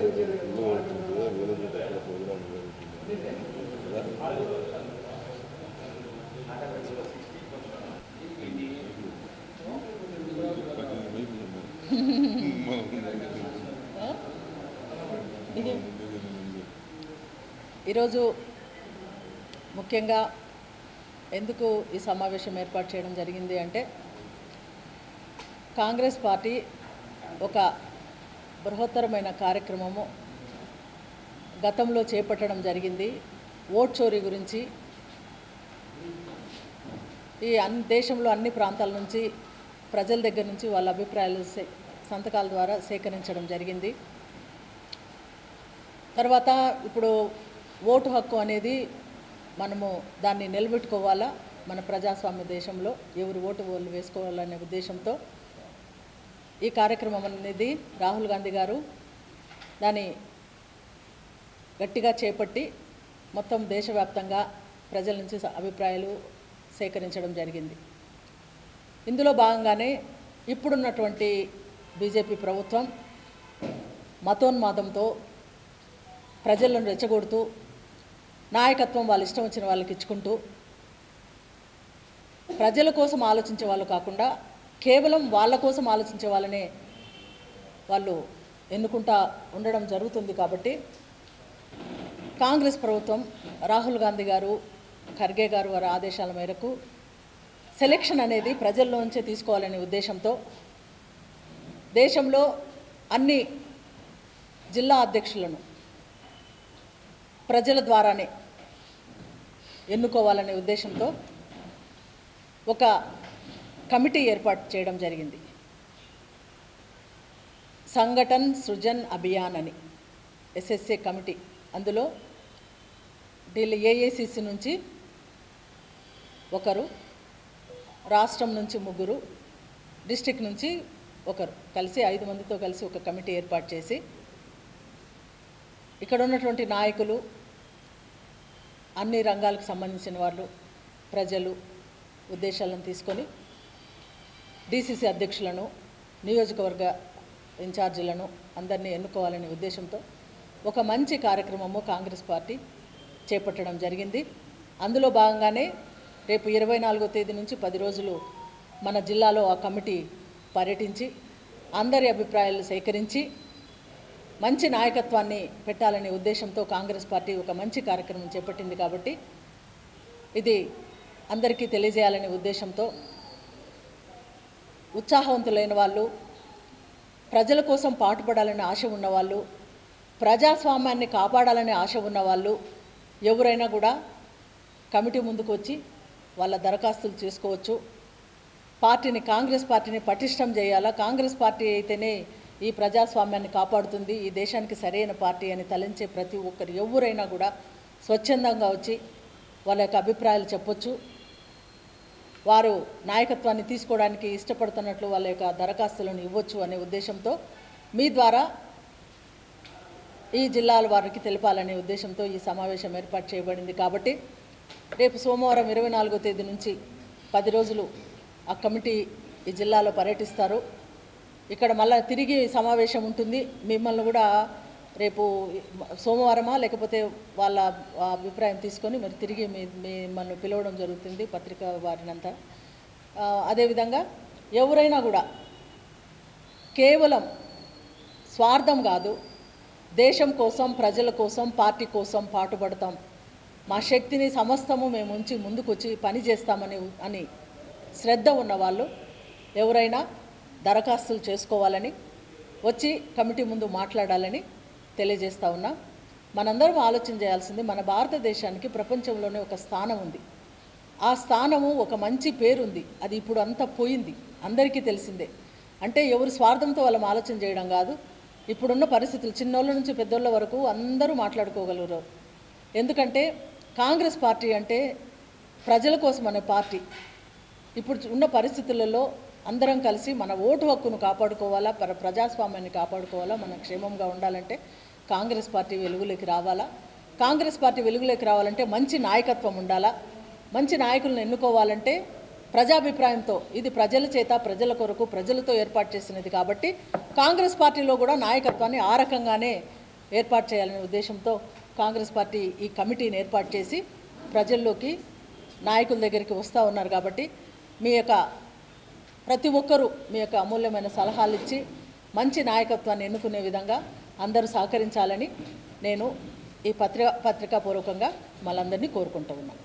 ఈరోజు ముఖ్యంగా ఎందుకు ఈ సమావేశం ఏర్పాటు చేయడం జరిగింది అంటే కాంగ్రెస్ పార్టీ ఒక బృహత్తరమైన కార్యక్రమము గతంలో చేపట్టడం జరిగింది. ఓట్ చోరీ గురించి ఈ అన్ని దేశంలో అన్ని ప్రాంతాల నుంచి ప్రజల దగ్గర నుంచి వాళ్ళ అభిప్రాయాలు సంతకాల ద్వారా సేకరించడం జరిగింది. తర్వాత ఇప్పుడు ఓటు హక్కు అనేది మనము దాన్ని నిలబెట్టుకోవాలా? మన ప్రజాస్వామ్య దేశంలో ఎవరు ఓటు వాళ్ళు వేసుకోవాలనే ఉద్దేశంతో ఈ కార్యక్రమం అనేది రాహుల్ గాంధీ గారు దాన్ని గట్టిగా చేపట్టి మొత్తం దేశవ్యాప్తంగా ప్రజల నుంచి అభిప్రాయాలు సేకరించడం జరిగింది. ఇందులో భాగంగానే ఇప్పుడున్నటువంటి బీజేపీ ప్రభుత్వం మతోన్మాదంతో ప్రజలను రెచ్చగొడుతూ నాయకత్వం వాళ్ళు ఇష్టం వచ్చిన వాళ్ళకి ఇచ్చుకుంటూ ప్రజల కోసం ఆలోచించే వాళ్ళు కాకుండా కేవలం వాళ్ళ కోసం ఆలోచించే వాళ్ళనే వాళ్ళు ఎన్నుకుంటా ఉండడం జరుగుతుంది కాబట్టి కాంగ్రెస్ ప్రభుత్వం రాహుల్ గాంధీ గారు ఖర్గే గారు వారి ఆదేశాల మేరకు సెలెక్షన్ అనేది ప్రజల్లోంచే తీసుకోవాలనే ఉద్దేశంతో దేశంలో అన్ని జిల్లా అధ్యక్షులను ప్రజల ద్వారానే ఎన్నుకోవాలనే ఉద్దేశంతో ఒక కమిటీ ఏర్పాటు చేయడం జరిగింది. సంఘటన్ సృజన్ అభియాన్ అని ఎస్ఎస్ఏ కమిటీ. అందులో ఢిల్లీ ఏఏసిసి నుంచి ఒకరు రాష్ట్రం నుంచి ముగ్గురు డిస్టిక్ నుంచి ఒకరు కలిసి ఐదు మందితో కలిసి ఒక కమిటీ ఏర్పాటు చేసి ఇక్కడ ఉన్నటువంటి నాయకులు అన్ని రంగాలకు సంబంధించిన వాళ్ళు ప్రజలు ఉద్దేశాలను తీసుకొని డీసీసీ అధ్యక్షులను నియోజకవర్గ ఇన్ఛార్జీలను అందరినీ ఎన్నుకోవాలనే ఉద్దేశంతో ఒక మంచి కార్యక్రమము కాంగ్రెస్ పార్టీ చేపట్టడం జరిగింది. అందులో భాగంగానే రేపు ఇరవై నాలుగో తేదీ నుంచి పది రోజులు మన జిల్లాలో ఆ కమిటీ పర్యటించి అందరి అభిప్రాయాలు సేకరించి మంచి నాయకత్వాన్ని పెట్టాలనే ఉద్దేశంతో కాంగ్రెస్ పార్టీ ఒక మంచి కార్యక్రమం చేపట్టింది కాబట్టి ఇది అందరికీ తెలియజేయాలనే ఉద్దేశంతో ఉత్సాహవంతులైన వాళ్ళు ప్రజల కోసం పాటుపడాలనే ఆశ ఉన్నవాళ్ళు ప్రజాస్వామ్యాన్ని కాపాడాలనే ఆశ ఉన్నవాళ్ళు ఎవరైనా కూడా కమిటీ ముందుకు వచ్చి వాళ్ళ దరఖాస్తులు చేసుకోవచ్చు. పార్టీని కాంగ్రెస్ పార్టీని పటిష్టం చేయాలా? కాంగ్రెస్ పార్టీ అయితేనే ఈ ప్రజాస్వామ్యాన్ని కాపాడుతుంది. ఈ దేశానికి సరైన పార్టీ అని తలంచే ప్రతి ఒక్కరు ఎవరైనా కూడా స్వచ్ఛందంగా వచ్చి వాళ్ళ యొక్క అభిప్రాయాలు చెప్పొచ్చు. వారు నాయకత్వాన్ని తీసుకోవడానికి ఇష్టపడుతున్నట్లు వాళ్ళ యొక్క దరఖాస్తులను ఇవ్వచ్చు అనే ఉద్దేశంతో మీ ద్వారా ఈ జిల్లాల వారికి తెలపాలనే ఉద్దేశంతో ఈ సమావేశం ఏర్పాటు చేయబడింది కాబట్టి రేపు సోమవారం ఇరవై నాలుగో తేదీ నుంచి పది రోజులు ఆ కమిటీ ఈ జిల్లాలో పర్యటిస్తారు. ఇక్కడ మళ్ళీ తిరిగి సమావేశం ఉంటుంది. మిమ్మల్ని కూడా రేపు సోమవారమా లేకపోతే వాళ్ళ అభిప్రాయం తీసుకొని మరి తిరిగి మిమ్మల్ని పిలవడం జరుగుతుంది పత్రిక వారినంతా. ఆ, అదేవిధంగా ఎవరైనా కూడా కేవలం స్వార్థం కాదు దేశం కోసం ప్రజల కోసం పార్టీ కోసం పాటుపడతాం. మా శక్తిని సమస్తము మేము ఉంచి ముందుకొచ్చి పని చేస్తామని అని శ్రద్ధ ఉన్నవాళ్ళు ఎవరైనా దరఖాస్తులు చేసుకోవాలని వచ్చి కమిటీ ముందు మాట్లాడాలని తెలియజేస్తూ ఉన్నా మనందరం ఆలోచన చేయాల్సింది మన భారతదేశానికి ప్రపంచంలోనే ఒక స్థానం ఉంది. ఆ స్థానము ఒక మంచి పేరుంది. అది ఇప్పుడు అంతా పోయింది. అందరికీ తెలిసిందే. అంటే ఎవరు స్వార్థంతో వాళ్ళం ఆలోచన చేయడం కాదు. ఇప్పుడున్న పరిస్థితులు చిన్నోళ్ళ నుంచి పెద్దోళ్ళ వరకు అందరూ మాట్లాడుకోగలరు. ఎందుకంటే కాంగ్రెస్ పార్టీ అంటే ప్రజల కోసం అనే పార్టీ. ఇప్పుడు ఉన్న పరిస్థితులలో అందరం కలిసి మన ఓటు హక్కును కాపాడుకోవాలా ప్ర ప్రజాస్వామ్యాన్ని కాపాడుకోవాలా మన క్షేమంగా ఉండాలంటే కాంగ్రెస్ పార్టీ వెలుగులోకి రావాలా? కాంగ్రెస్ పార్టీ వెలుగులోకి రావాలంటే మంచి నాయకత్వం ఉండాలా? మంచి నాయకులను ఎన్నుకోవాలంటే ప్రజాభిప్రాయంతో ఇది ప్రజల చేత ప్రజల కొరకు ప్రజలతో ఏర్పాటు చేసినది కాబట్టి కాంగ్రెస్ పార్టీలో కూడా నాయకత్వాన్ని ఆ రకంగానే ఏర్పాటు చేయాలనే ఉద్దేశంతో కాంగ్రెస్ పార్టీ ఈ కమిటీని ఏర్పాటు చేసి ప్రజల్లోకి నాయకుల దగ్గరికి వస్తూ ఉన్నారు కాబట్టి మీ యొక్క ప్రతి ఒక్కరూ మీ యొక్క అమూల్యమైన సలహాలు ఇచ్చి మంచి నాయకత్వాన్ని ఎన్నుకునే విధంగా అందరూ సహకరించాలని నేను ఈ పత్రిక పత్రికాపూర్వకంగా మళ్ళందరినీ కోరుకుంటూ ఉన్నాను.